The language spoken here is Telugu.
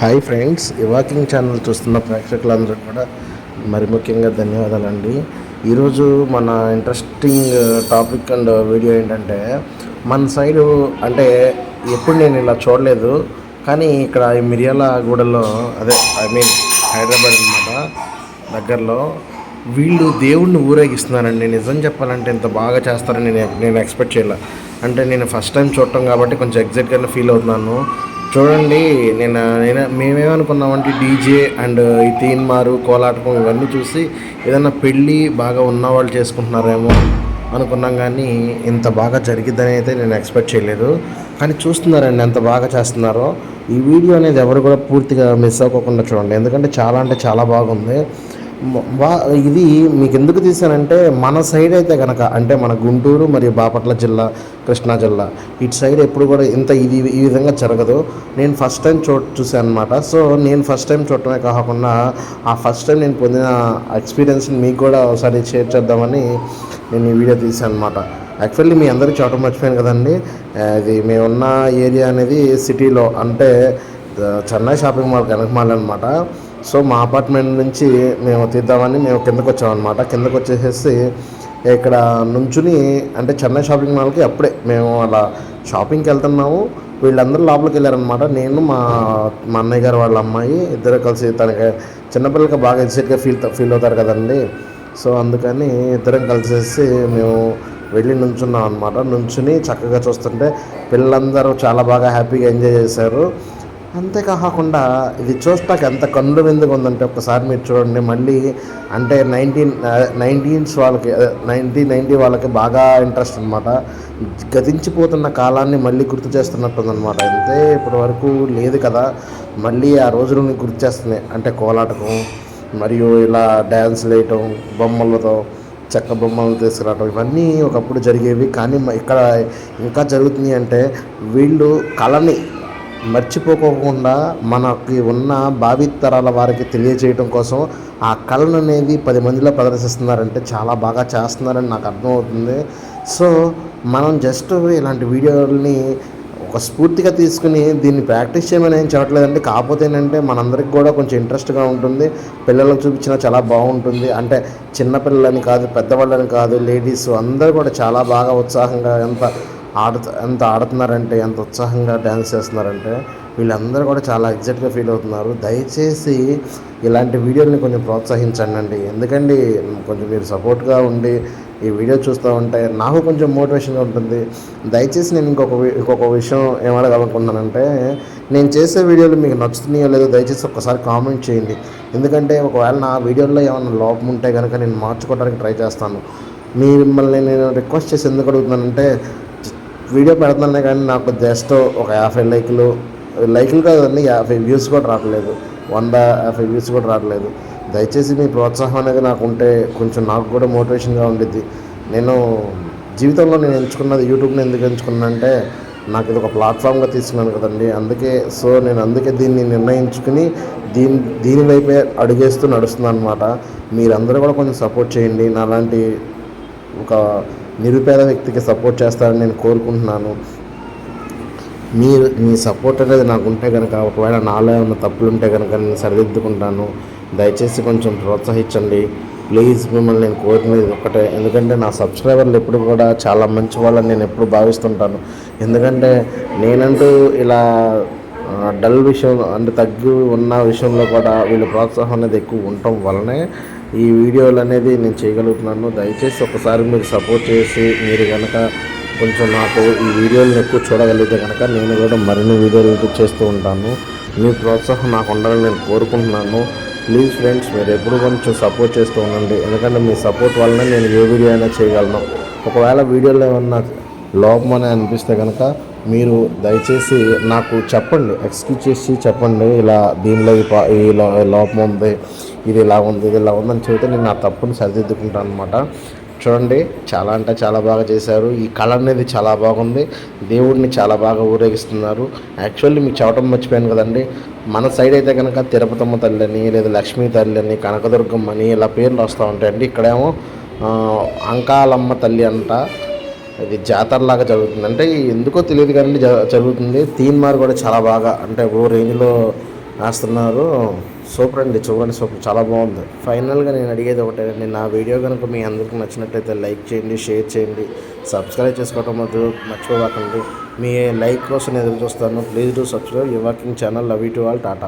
హాయ్ ఫ్రెండ్స్ ఈ వాకింగ్ ఛానల్ చూస్తున్న ప్రేక్షకులందరూ కూడా మరి ముఖ్యంగా ధన్యవాదాలండి. ఈరోజు మన ఇంట్రెస్టింగ్ టాపిక్ అండ్ వీడియో ఏంటంటే మన సైడు అంటే ఎప్పుడు నేను ఇలా చూడలేదు కానీ ఇక్కడ ఈ మిర్యాలగూడలో అదే ఐ మీన్ హైదరాబాద్ అనమాట దగ్గరలో వీళ్ళు దేవుణ్ణి ఊరేగిస్తున్నారండి. నిజం చెప్పాలంటే ఇంత బాగా చేస్తారని నేను నేను ఎక్స్పెక్ట్ చేయలే. అంటే నేను ఫస్ట్ టైం చూడటం కాబట్టి కొంచెం ఎగ్జైట్గానే ఫీల్ అవుతున్నాను. చూడండి నేను నేను మేమేమనుకున్నామంటే డీజే అండ్ ఈ తీన్మారు కోలాటకం ఇవన్నీ చూసి ఏదైనా పెళ్ళి బాగా ఉన్నవాళ్ళు చేసుకుంటున్నారేమో అనుకున్నాం కానీ ఇంత బాగా జరిగిద్దని అయితే నేను ఎక్స్పెక్ట్ చేయలేదు. కానీ చూస్తున్నారండి ఎంత బాగా చేస్తున్నారో. ఈ వీడియో అనేది ఎవరు కూడా పూర్తిగా మిస్ అవ్వకుండా చూడండి. ఎందుకంటే చాలా అంటే చాలా బాగుంది. ఇది మీకు ఎందుకు తీసానంటే మన సైడ్ అయితే కనుక అంటే మన గుంటూరు మరియు బాపట్ల జిల్లా కృష్ణా జిల్లా ఇటు సైడ్ ఎప్పుడు కూడా ఇంత ఇది ఈ విధంగా జరగదు. నేను ఫస్ట్ టైం చూ చూసాను అనమాట సో నేను ఫస్ట్ టైం చూడటమే కాకుండా ఆ ఫస్ట్ టైం నేను పొందిన ఎక్స్పీరియన్స్ని మీకు కూడా ఒకసారి షేర్ చేద్దామని నేను ఈ వీడియో తీసాను అనమాట యాక్చువల్లీ మీ అందరికీ చూడటం మర్చిపోయాను కదండి. అది మేమున్న ఏరియా అనేది సిటీలో అంటే చెన్నై షాపింగ్ మాల్ కనకమాల్ అనమాట సో మా అపార్ట్మెంట్ నుంచి మేము తీద్దామని మేము కిందకు వచ్చామన్నమాట. కిందకు వచ్చేసేసి ఇక్కడ నుంచుని అంటే చెన్నై షాపింగ్ మాల్కి అప్పుడే మేము అలా షాపింగ్కి వెళ్తున్నాము. వీళ్ళందరూ లోపలికి వెళ్ళారనమాట నేను మా మా అన్నయ్య గారు వాళ్ళ అమ్మాయి ఇద్దరు కలిసి తనకి చిన్నపిల్లలకి బాగా ఎగ్జైట్గా ఫీల్ ఫీల్ అవుతారు కదండి. సో అందుకని ఇద్దరం కలిసేసి మేము వెళ్ళి నుంచున్నాం అనమాట నుంచుని చక్కగా చూస్తుంటే పిల్లలందరూ చాలా బాగా హ్యాపీగా ఎంజాయ్ చేశారు. అంతేకాకుండా ఇది చూస్తాక ఎంత కన్నుల విందుగా ఉందంటే ఒకసారి మీరు చూడండి. మళ్ళీ అంటే నైన్టీన్ నైన్టీన్స్ వాళ్ళకి నైన్టీన్ నైన్టీ వాళ్ళకి బాగా ఇంట్రెస్ట్ అనమాట గతించిపోతున్న కాలాన్ని మళ్ళీ గుర్తు చేస్తున్నట్టుందనమాట అంతే ఇప్పటి వరకు లేదు కదా. మళ్ళీ ఆ రోజులని గుర్తు చేస్తున్నాయి. అంటే కోలాటకం మరియు ఇలా డ్యాన్స్ వేయటం బొమ్మలతో చెక్క బొమ్మలు తీసుకురావడం ఇవన్నీ ఒకప్పుడు జరిగేవి. కానీ ఇక్కడ ఇంకా జరుగుతుంది అంటే వీళ్ళు కళని మర్చిపోకోకుండా మనకి ఉన్న భావితరాల వారికి తెలియజేయడం కోసం ఆ కళను అనేది పది మందిలో ప్రదర్శిస్తున్నారంటే చాలా బాగా చేస్తున్నారని నాకు అర్థమవుతుంది. సో మనం జస్ట్ ఇలాంటి వీడియోలని ఒక స్ఫూర్తిగా తీసుకుని దీన్ని ప్రాక్టీస్ చేయమని ఏం చెప్పట్లేదండి. కాకపోతే ఏంటంటే మనందరికి కూడా కొంచెం ఇంట్రెస్ట్గా ఉంటుంది. పిల్లలకు చూపించినా చాలా బాగుంటుంది. అంటే చిన్నపిల్లలని కాదు పెద్దవాళ్ళని కాదు లేడీస్ అందరూ కూడా చాలా బాగా ఉత్సాహంగా ఎంత ఆడుతూ ఎంత ఆడుతున్నారంటే ఎంత ఉత్సాహంగా డ్యాన్స్ చేస్తున్నారంటే వీళ్ళందరూ కూడా చాలా ఎగ్జైట్గా ఫీల్ అవుతున్నారు. దయచేసి ఇలాంటి వీడియోని కొంచెం ప్రోత్సహించండి అండి. ఎందుకండి? కొంచెం మీరు సపోర్ట్గా ఉండి ఈ వీడియో చూస్తూ ఉంటే నాకు కొంచెం మోటివేషన్గా ఉంటుంది. దయచేసి నేను ఇంకొక ఇంకొక విషయం ఏమడగలనుకుంటున్నానంటే నేను చేసే వీడియోలు మీకు నచ్చుతున్నాయో లేదో దయచేసి ఒక్కసారి కామెంట్ చేయండి. ఎందుకంటే ఒకవేళ నా వీడియోలో ఏమైనా లోపం ఉంటే కనుక నేను మార్చుకోవడానికి ట్రై చేస్తాను. మిమ్మల్ని నేను రిక్వెస్ట్ చేసి ఎందుకు అడుగుతున్నానంటే వీడియో పెడుతున్నానే కానీ నాకు జస్ట్ ఒక యాభై లైకులు లైకులు కాదండి యాభై వ్యూస్ కూడా రావట్లేదు. వంద యాభై వ్యూస్ కూడా రావట్లేదు. దయచేసి మీ ప్రోత్సాహం అనేది నాకు ఉంటే కొంచెం నాకు కూడా మోటివేషన్గా ఉండిద్ది. నేను జీవితంలో నేను ఎంచుకున్నది యూట్యూబ్ని ఎందుకు ఎంచుకున్నానంటే నాకు ఇది ఒక ప్లాట్ఫామ్గా తీసుకున్నాను కదండి. అందుకే సో నేను అందుకే దీన్ని నిర్ణయించుకుని దీని దీని వైపే అడుగేస్తూ నడుస్తున్నాను అనమాట మీరందరూ కూడా కొంచెం సపోర్ట్ చేయండి. నాలాంటి ఒక నిరుపేద వ్యక్తికి సపోర్ట్ చేస్తారని నేను కోరుకుంటున్నాను. మీరు మీ సపోర్ట్ అనేది నాకు ఉంటే కనుక ఒకవేళ నాలో ఏమైనా తప్పులు ఉంటే కనుక నేను సరిదిద్దుకుంటాను. దయచేసి కొంచెం ప్రోత్సహించండి. ప్లీజ్ మిమ్మల్ని నేను కోరుకునేది ఒకటే ఎందుకంటే నా సబ్స్క్రైబర్లు ఎప్పుడు కూడా చాలా మంచి వాళ్ళని నేను ఎప్పుడు భావిస్తుంటాను. ఎందుకంటే నేనంటూ ఇలా డల్ విషయం అంటే తగ్గి ఉన్న విషయంలో కూడా వీళ్ళు ప్రోత్సాహం అనేది ఎక్కువ ఉండటం వల్లనే ఈ వీడియోలు అనేది నేను చేయగలుగుతున్నాను. దయచేసి ఒకసారి మీరు సపోర్ట్ చేసి మీరు కనుక కొంచెం నాకు ఈ వీడియోలను ఎక్కువ చూడగలిగితే కనుక నేను కూడా మరిన్ని వీడియోలు చేస్తూ ఉంటాను. మీ ప్రోత్సాహం నాకు ఉండాలని నేను కోరుకుంటున్నాను. ప్లీజ్ ఫ్రెండ్స్ మీరు ఎప్పుడు కొంచెం సపోర్ట్ చేస్తూ ఉండండి. ఎందుకంటే మీ సపోర్ట్ వలన నేను ఏ వీడియో అయినా చేయగలను. ఒకవేళ వీడియోలో ఏమన్నా లోపం అని అనిపిస్తే కనుక మీరు దయచేసి నాకు చెప్పండి ఎక్స్క్యూజ్ చేసి చెప్పండి ఇలా దీనిలో ఈ లోపం ఉంది ఇది ఇలా ఉంది ఇది ఇలా ఉందని చెబితే నేను నా తప్పుని సరిదిద్దుకుంటాను అనమాట చూడండి చాలా అంటే చాలా బాగా చేశారు. ఈ కళ అనేది చాలా బాగుంది. దేవుడిని చాలా బాగా ఊరేగిస్తున్నారు. యాక్చువల్లీ మీకు చెప్పడం మర్చిపోయాను కదండి. మన సైడ్ అయితే కనుక తిరుపతమ్మ తల్లి అని లేదా లక్ష్మీ తల్లి అని కనకదుర్గమ్మ అని ఇలా పేర్లు వస్తూ ఉంటాయండి. ఇక్కడేమో అంకాలమ్మ తల్లి అంట. ఇది జాతరలాగా జరుగుతుంది. అంటే ఎందుకో తెలియదు కానీ జ- జరుగుతుంది. తీన్ మార్ కూడా చాలా బాగా అంటే ఓ రేంజ్లో వేస్తున్నారు సూపర్ అండి చూడండి సూపర్ చాలా బాగుంది. ఫైనల్గా నేను అడిగేది ఒకటేనండి నా వీడియో కనుక మీ అందరికీ నచ్చినట్లయితే లైక్ చేయండి షేర్ చేయండి సబ్స్క్రైబ్ చేసుకోవటం మాత్రం మర్చిపోకండి మీ లైక్ కోసం ఎదురు చూస్తాను. Please do subscribe యువాకింగ్ channel love you to all Tata.